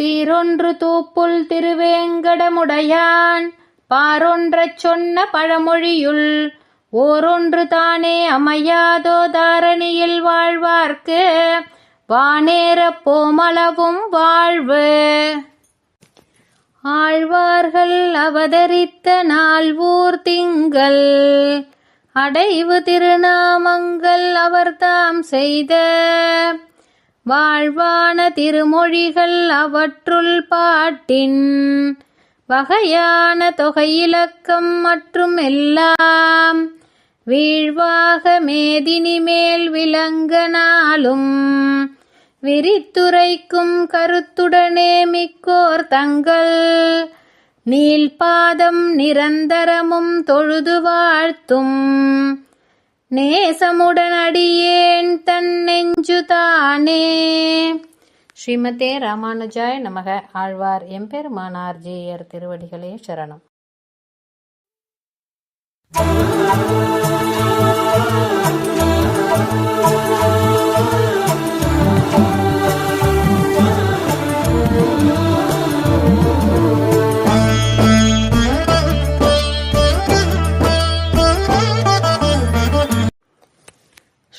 சீரொன்று தூப்புல் திருவேங்கடமுடையான். பாரொன்றச் சொன்ன பழமொழியுள் ஓரொன்று தானே அமையாதோ தாரணியில் வாழ்வார்க்கு. வானேறப் போமளவும் வாழ்வு. ஆழ்வார்கள் அவதரித்த நால்வூர் திங்கள். அடைவு திருநாமங்கள் அவர்தாம் செய்த வாழ்வான திருமொழிகள் அவற்றுள் பாட்டின் வகையான தொகையிலக்கம் மற்றும் எல்லாம் வீழ்வாக மேதினி மேல் விளங்கனாலும் விரித்துரைக்கும் கருத்துடனே மிக்கோர் தங்கள் நீல்பாதம் நிரந்தரமும் தொழுது வாழ்த்தும் நேசமுடனடியேன் தன் நெஞ்சு தானே ஸ்ரீமதே ராமானுஜாய நமக. ஆழ்வார் எம்பெருமானார் ஜேயர் திருவடிகளே சரணம்.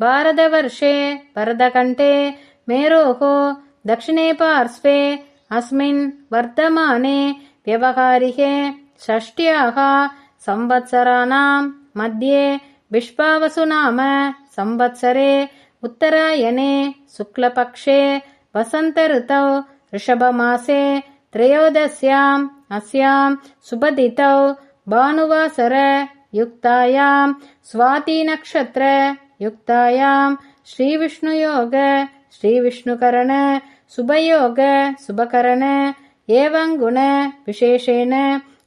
भारतवर्षे वरदकण्ठे मेरोः दक्षिणे पार्श्वे अस्मिन् वर्तमाने व्यवहारिके षष्ट्याः संवत्सराणां मध्ये विश्वावसु नाम संवत्सरे उत्तरायणे शुक्लपक्षे वसन्तऋतौ ऋषभमासे त्रयोदश्याम् अस्यां सुबदितौ भानुवासर युक्तायां स्वातिनक्षत्र युक्तायां श्रीविष्णुयोग श्रीविष्णुकरण शुभयोग शुभकरण एवं गुण विशेषेण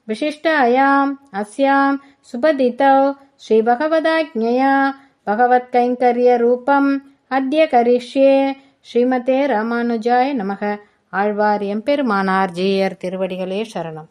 विशिष्टायाम् अस्यां सुपदितौ श्रीभगवदाज्ञया भगवत्कैङ्कर्यरूपम् अद्य करिष्ये ஸ்ரீமதே ராமானுஜாய நமக ஆழ்வார் எம்பெருமானார் ஜீயர் திருவடிகளே சரணம்